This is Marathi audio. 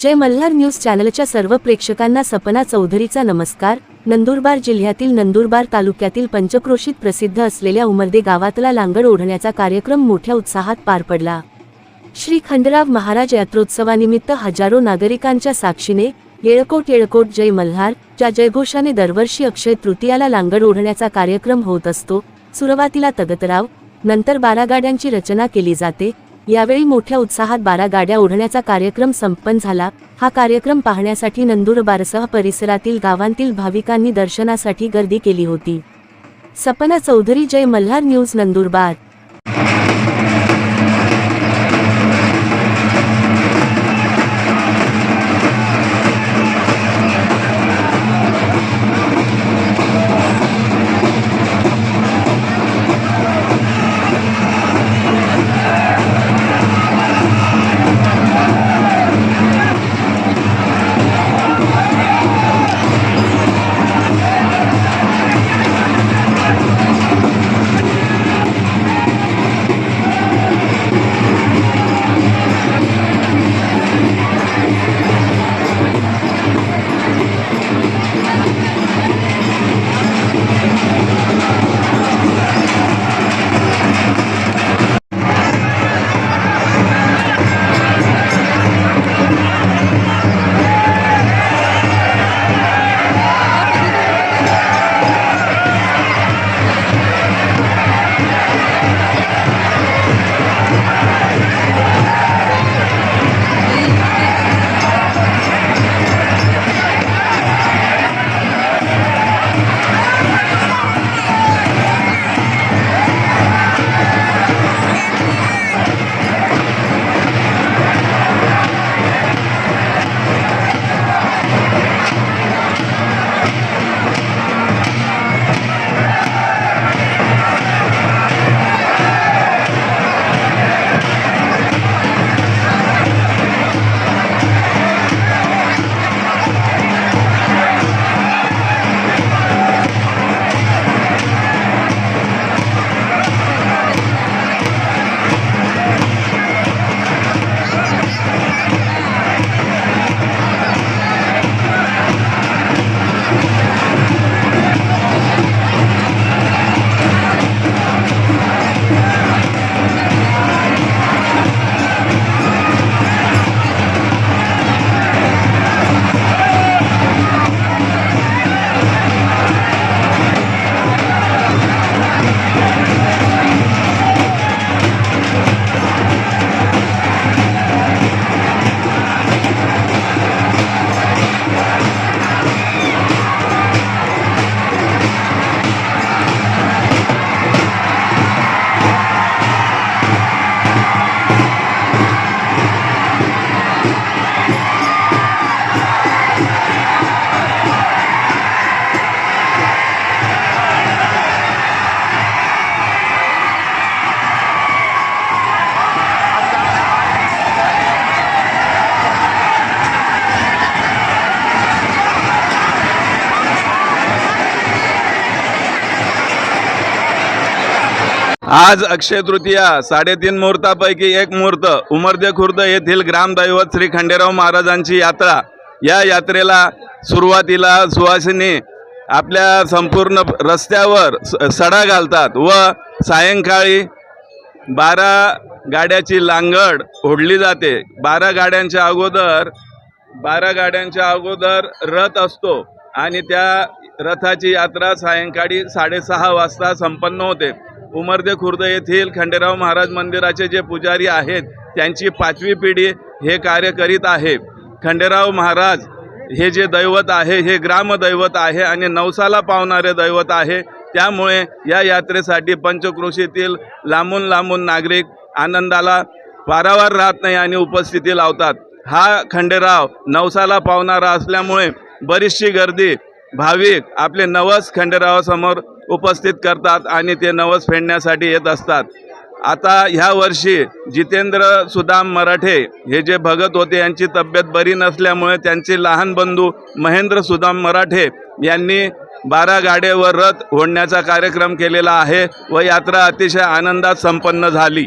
जय मल्हार न्यूज चॅनलच्या सर्व प्रेक्षकांना सपना चौधरीचा नमस्कार. नंदुरबार जिल्ह्यातील नंदुरबार तालुक्यातील पंचक्रोशीत प्रसिद्ध असलेल्या उमरदे गावातला लांगड ओढण्याचा कार्यक्रम मोठ्या उत्साहात पार पडला. श्री खंडराव महाराज यात्रोत्सवानिमित्त हजारो नागरिकांच्या साक्षीने येळकोट येळकोट जय मल्हार च्या जयघोषाने दरवर्षी अक्षय तृतीयाला लांगड ओढण्याचा कार्यक्रम होत असतो सुरुवातीला तगतराव नंतर बारा गाड्यांची रचना केली जाते यावेळी मोठ्या उत्साहात बारा गाड्या ओढण्याचा कार्यक्रम संपन्न झाला. हा कार्यक्रम पाहण्यासाठी नंदुरबारसह परिसरातील गावांतील भाविकांनी दर्शनासाठी गर्दी केली होती. सपना चौधरी जय मल्हार न्यूज नंदुरबार. आज अक्षय तृतीया साडेतीन मुहूर्तापैकी एक मुहूर्त उमरदे खुर्द येथील ग्रामदैवत श्री खंडेराव महाराजांची यात्रा. या यात्रेला सुरुवातीला सुवासिनी आपल्या संपूर्ण रस्त्यावर स- सडा घालतात व सायंकाळी बारा गाड्याची लांगड ओढली जाते. बारा गाड्यांच्या अगोदर बारा गाड्यांच्या अगोदर रथ असतो आणि त्या रथाची यात्रा सायंकाळी साडेसहा वाजता संपन्न होते. उमरदे खुर्द येथील खंडेराव महाराज मंदिराचे जे पुजारी आहेत त्यांची पाचवी पिढी हे कार्य करीत आहे. खंडेराव महाराज हे जे दैवत आहे हे ग्रामदैवत आहे आणि नवसाला पावणारे दैवत आहे. त्यामुळे या यात्रेसाठी पंचक्रोशीतील लांबून लांबून नागरिक आनंदाला वारावार राहत नाही आणि उपस्थिती लावतात. हा खंडेराव नवसाला पावणारा असल्यामुळे बरीचशी गर्दी भाविक आपले नवस खंडेरावासमोर उपस्थित करतात आणि ते नवस फेडण्यासाठी येत असतात. आता ह्या वर्षी जितेंद्र सुदाम मराठे हे जे भगत होते यांची तब्येत बरी नसल्यामुळे त्यांचे लहान बंधू महेंद्र सुदाम मराठे यांनी बारा गाडेवर रथ होण्याचा कार्यक्रम केलेला आहे व यात्रा अतिशय आनंदात संपन्न झाली.